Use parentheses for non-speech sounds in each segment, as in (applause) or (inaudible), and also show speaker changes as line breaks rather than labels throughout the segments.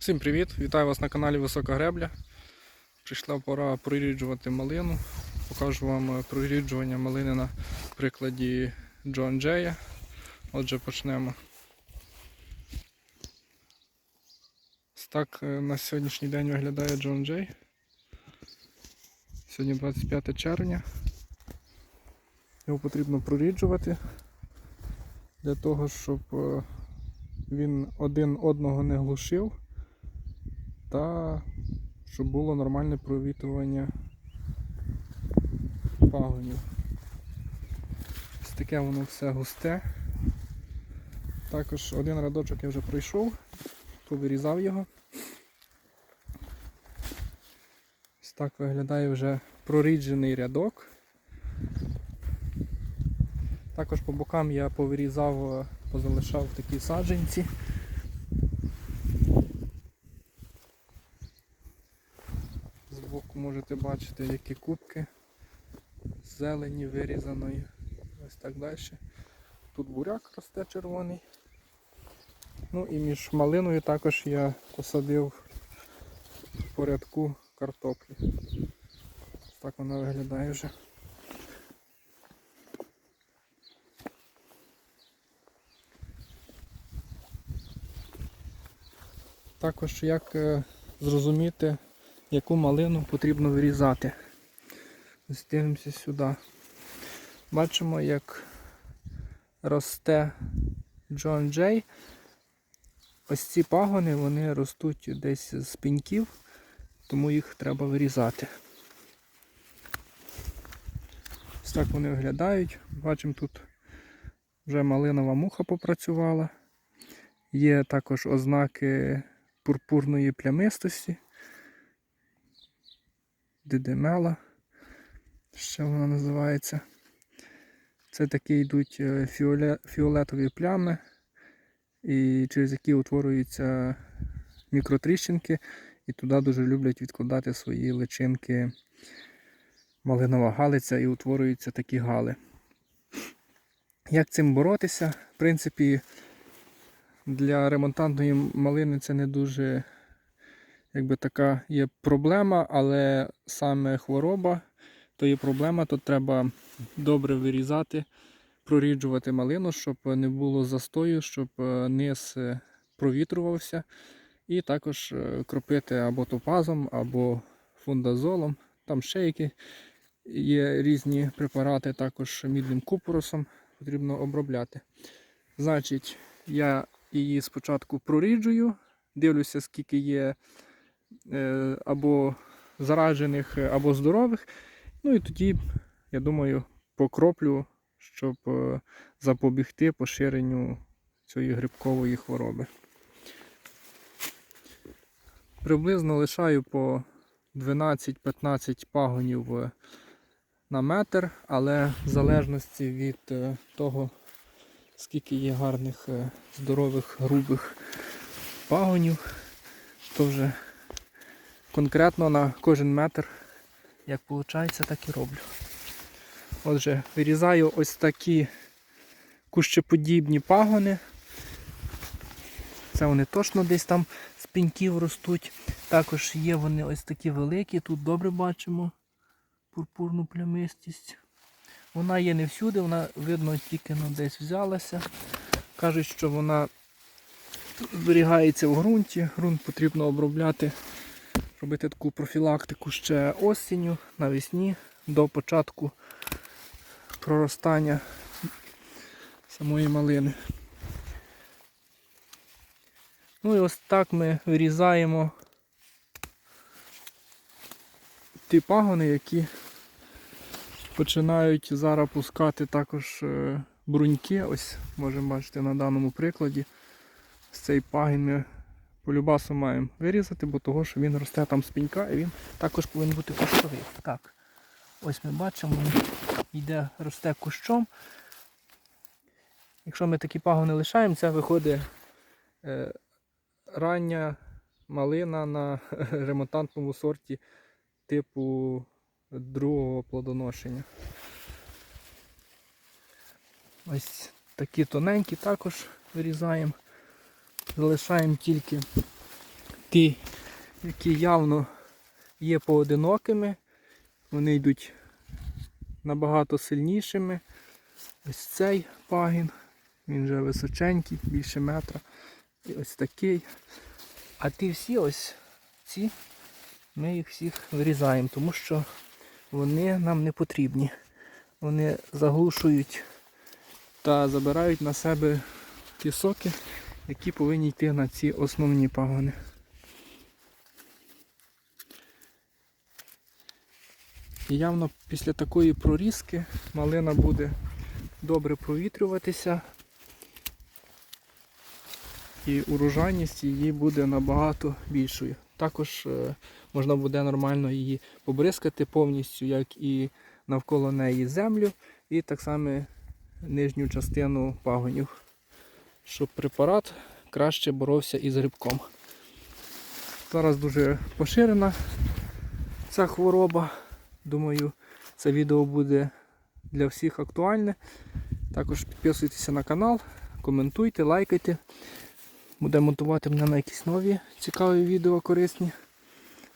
Всім привіт! Вітаю вас на каналі Висока Гребля. Прийшла пора проріджувати малину. Покажу вам е, проріджування малини на прикладі Джон Джея. Отже, почнемо. Так е, на сьогоднішній день виглядає Джон Джей. Сьогодні 25 червня. Його потрібно проріджувати для того, щоб е, він один одного не глушив та щоб було нормальне провітрювання пагонів. Ось таке воно все густе. Також один рядочок я вже пройшов, повирізав його. Ось так виглядає вже проріджений рядок. Також по бокам я повирізав, позалишав такі саджанці. Збоку можете бачити, які кубки зелені вирізаної. Ось так далі. Тут буряк росте червоний. Ну і між малиною також я посадив в порядку картоплі. Так вона виглядає вже. Також як е, зрозуміти, яку малину потрібно вирізати. Ось сюди. Бачимо, як росте Джон Джей. Ось ці пагони вони ростуть десь з пеньків, тому їх треба вирізати. Ось так вони виглядають. Бачимо, тут вже малинова муха попрацювала. Є також ознаки пурпурної плямистості. Дидемела, ще вона називається. Це такі йдуть е, фіолетові плями, і через які утворюються мікротріщинки, і туди дуже люблять відкладати свої личинки малинова галиця і утворюються такі гали. Як цим боротися? В принципі, для ремонтантної малини це не дуже якби така є проблема, але саме хвороба то є проблема, то треба добре вирізати, проріджувати малину, щоб не було застою, щоб е, низ е, провітрювався. І також е, кропити або топазом, або фундазолом. Там ще які є різні препарати, також мідним купоросом потрібно обробляти. Значить, я її спочатку проріджую, дивлюся, скільки є або заражених, е, або здорових. Ну і тоді, я думаю, покроплю, щоб е, запобігти поширенню цієї грибкової хвороби. Приблизно лишаю по 12-15 пагонів е, на метр, але в залежності від е, того, скільки є гарних, е, здорових, грубих пагонів, то вже конкретно на кожен метр, як виходить, так і роблю. Отже, вирізаю ось такі кущеподібні пагони. Це вони точно десь там з пеньків ростуть. Також є вони ось такі великі, тут добре бачимо пурпурну плямистість. Вона є не всюди, вона видно тільки ну, десь взялася. Кажуть, що вона зберігається в ґрунті. Ґрунт потрібно обробляти, робити таку профілактику ще осінню, навесні, до початку проростання самої малини. Ну і ось так ми вирізаємо ті пагони, які починають зараз пускати також е, бруньки. Ось можемо бачити на даному прикладі. З цей пагін ми по любасу маємо вирізати, бо того, що він росте там з пенька і він також повинен бути кущовий. Так, ось ми бачимо, він йде, росте кущом. Якщо ми такі пагони лишаємо, це виходить е, рання малина на (laughs) ремонтантному сорті типу другого плодоношення. Ось такі тоненькі також вирізаємо. Залишаємо тільки ті, які явно є поодинокими, вони йдуть набагато сильнішими. Ось цей пагін, він вже височенький, більше метра. І ось такий. А ті всі ось ці, ми їх всіх вирізаємо, тому що вони нам не потрібні. Вони заглушують та забирають на себе ті соки, які повинні йти на ці основні пагони. І явно після такої прорізки малина буде добре провітрюватися і урожайність її буде набагато більшою. Також е, можна буде нормально її побризкати повністю, як і навколо неї землю, і так само нижню частину пагонів, щоб препарат краще боровся із грибком. Зараз дуже поширена ця хвороба. Думаю, це відео буде для всіх актуальне. Також підписуйтеся на канал, коментуйте, лайкайте. Буде мотивувати мене на якісь нові цікаві відео корисні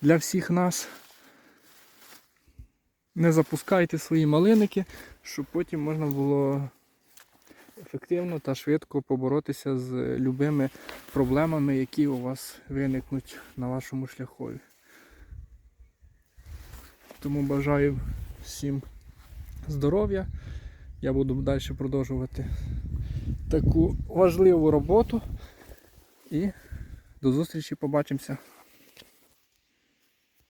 для всіх нас. Не запускайте свої малиники, щоб потім можна було ефективно та швидко поборотися з любими проблемами, які у вас виникнуть на вашому шляхові. Тому бажаю всім здоров'я. Я буду далі продовжувати таку важливу роботу. І до зустрічі, побачимося.